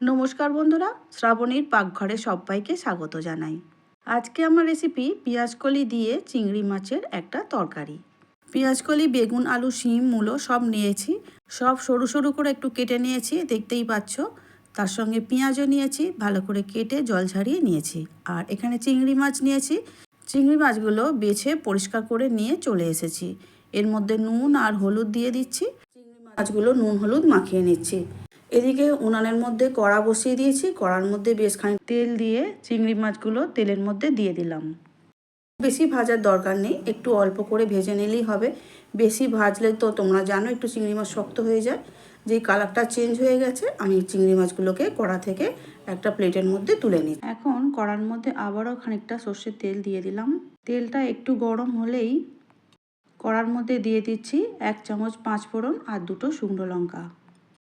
নমস্কার বন্ধুরা, শ্রাবণীর পাকঘরে সবাইকে স্বাগত জানাই। আজকে আমার রেসিপি পেঁয়াজকলি দিয়ে চিংড়ি মাছের একটা তরকারি। পেঁয়াজকলি, বেগুন, আলু, শিম, মূলো সব নিয়েছি। সব সরু সরু করে একটু কেটে নিয়েছি, দেখতেই পাচ্ছ। তার সঙ্গে পেঁয়াজও নিয়েছি, ভালো করে কেটে জল ঝারিয়ে নিয়েছি। আর এখানে চিংড়ি মাছ নিয়েছি। চিংড়ি মাছগুলো বেছে পরিষ্কার করে নিয়ে চলে এসেছি। এর মধ্যে নুন আর হলুদ দিয়ে দিচ্ছি। চিংড়ি মাছগুলো নুন হলুদ মাখিয়ে নিচ্ছি। এদিকে উনানের মধ্যে কড়া বসিয়ে দিয়েছি, কড়ার মধ্যে বেশ খানিক তেল দিয়ে চিংড়ি মাছগুলো তেলের মধ্যে দিয়ে দিলাম। বেশি ভাজার দরকার নেই, একটু অল্প করে ভেজে নিলেই হবে। বেশি ভাজলে তো তোমরা জানো একটু চিংড়ি মাছ শক্ত হয়ে যায়। যেই কালারটা চেঞ্জ হয়ে গেছে, আমি চিংড়ি মাছগুলোকে কড়া থেকে একটা প্লেটের মধ্যে তুলে নিই এখন কড়ার মধ্যে আবারও খানিকটা সর্ষের তেল দিয়ে দিলাম। তেলটা একটু গরম হলেই কড়ার মধ্যে দিয়ে দিচ্ছি এক চামচ পাঁচ ফোড়ন আর দুটো শুকনো লঙ্কা।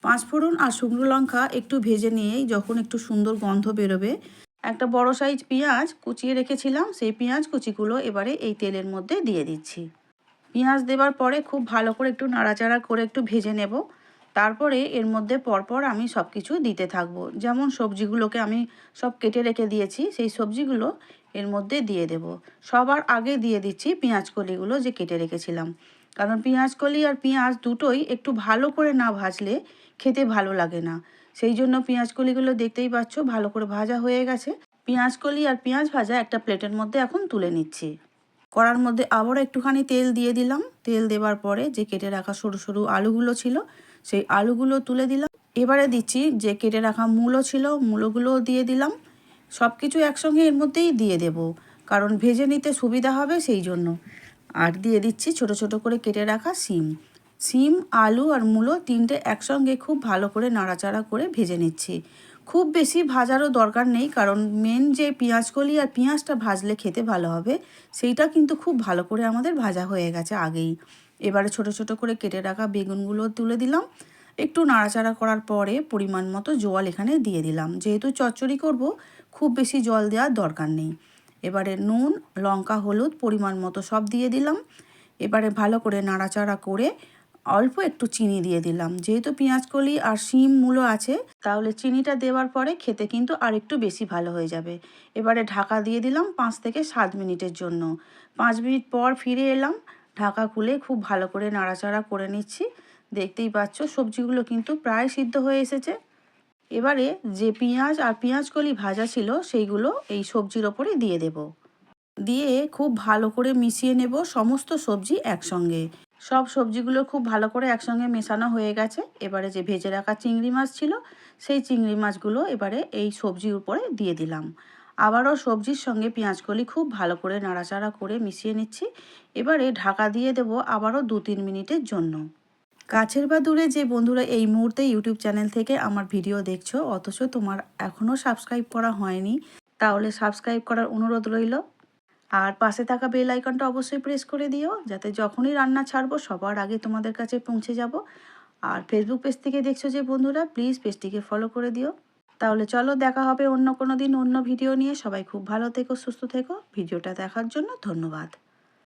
পাঁচ ফোড়ন আর শুকনো লঙ্কা একটু ভেজে নিয়েই যখন একটু সুন্দর গন্ধ বেরোবে, একটা বড় সাইজ পেঁয়াজ কুচিয়ে রেখেছিলাম, সেই পেঁয়াজ কুচিগুলো এবারে এই তেলের মধ্যে দিয়ে দিচ্ছি। পেঁয়াজ দেবার পরে খুব ভালো করে একটু নাড়াচাড়া করে একটু ভেজে নেব। তারপরে এর মধ্যে পরপর আমি সব কিছু দিতে থাকব। যেমন সবজিগুলোকে আমি সব কেটে রেখে দিয়েছি, সেই সবজিগুলো এর মধ্যে দিয়ে দেব। সবার আগে দিয়ে দিচ্ছি পেঁয়াজ কলিগুলো যে কেটে রেখেছিলাম। কারণ পেঁয়াজ কলি আর পেঁয়াজ দুটোই একটু ভালো করে না ভাজলে খেতে ভালো লাগে না। সেই জন্য পেঁয়াজ কলিগুলো দেখতেই পাচ্ছ ভালো করে ভাজা হয়ে গেছে। পেঁয়াজ কলি আর পেঁয়াজ ভাজা একটা প্লেটের মধ্যে এখন তুলে নিচ্ছি। কড়ার মধ্যে আবারও একটুখানি তেল দিয়ে দিলাম। তেল দেওয়ার পরে যে কেটে রাখা সরু সরু আলুগুলো ছিল, সেই আলুগুলো তুলে দিলাম। এবারে দিচ্ছি যে কেটে রাখা মূলো ছিল, মূলোগুলোও দিয়ে দিলাম। সব কিছু একসঙ্গে এর মধ্যেই দিয়ে দেব, কারণ ভেজে নিতে সুবিধা হবে সেই জন্য। আর দিয়ে দিচ্ছি ছোট ছোট করে কেটে রাখা সিম। সিম, আলু আর মূলো তিনটে একসঙ্গে খুব ভালো করে নাড়াচাড়া করে ভেজে নিচ্ছি। খুব বেশি ভাজারও দরকার নেই কারণ মেন যে পেঁয়াজকলি আর পেঁয়াজটা ভাজলে খেতে ভালো হবে, সেইটা কিন্তু খুব ভালো করে আমাদের ভাজা হয়ে গেছে আগেই। এবারে ছোট ছোট করে কেটে রাখা বেগুনগুলো তুলে দিলাম। একটু নাড়াচাড়া করার পরে পরিমাণ মতো জল এখানে দিয়ে দিলাম। যেহেতু চচ্চড়ি করব, খুব বেশি জল দেওয়ার দরকার নেই। এবারে নুন, লঙ্কা, হলুদ পরিমাণ মতো সব দিয়ে দিলাম। এবারে ভালো করে নাড়াচাড়া করে অল্প একটু চিনি দিয়ে দিলাম। যেহেতু পেঁয়াজকলি আর শিম মূলো আছে, তাহলে চিনিটা দেওয়ার পরে খেতে কিন্তু আর একটু বেশি ভালো হয়ে যাবে। এবারে ঢাকা দিয়ে দিলাম পাঁচ থেকে সাত মিনিটের জন্য। পাঁচ মিনিট পর ফিরে এলাম। ঢাকা খুলে খুব ভালো করে নাড়াচাড়া করে নিচ্ছি। দেখতেই পাচ্ছ, সবজিগুলো কিন্তু প্রায় সিদ্ধ হয়ে এসেছে। এবারে যে পেঁয়াজ আর পেঁয়াজকলি ভাজা ছিল, সেইগুলো এই সবজির ওপরে দিয়ে দেব। দিয়ে খুব ভালো করে মিশিয়ে নেব সমস্ত সবজি একসঙ্গে। সব সবজিগুলো খুব ভালো করে একসঙ্গে মেশানো হয়ে গেছে। এবারে যে ভেজে রাখা চিংড়ি মাছ ছিল, সেই চিংড়ি মাছগুলো এবারে এই সবজির উপরে দিয়ে দিলাম। আবারও সবজির সঙ্গে পেঁয়াজকলি খুব ভালো করে নাড়াচাড়া করে মিশিয়ে নিচ্ছি। এবারে ঢাকা দিয়ে দেব আবারও দু তিন মিনিটের জন্য। কাছের বা দূরে যে বন্ধুরা এই মুহূর্তে ইউটিউব চ্যানেল থেকে আমার ভিডিও দেখছ, অথচ তোমার এখনও সাবস্ক্রাইব করা হয়নি, তাহলে সাবস্ক্রাইব করার অনুরোধ রইল। আর পাশে থাকা বেল আইকনটা অবশ্যই প্রেস করে দিও, যাতে যখনই রান্না ছাড়বো সবার আগে তোমাদের কাছে পৌঁছে যাব। আর ফেসবুক পেজ থেকে দেখছ যে বন্ধুরা প্লিজ পেজটিকে ফলো করে দিও। তাহলে চলো দেখা হবে অন্য কোনো দিন অন্য ভিডিও নিয়ে। সবাই খুব ভালো থেকো, সুস্থ থেকো। ভিডিওটা দেখার জন্য ধন্যবাদ।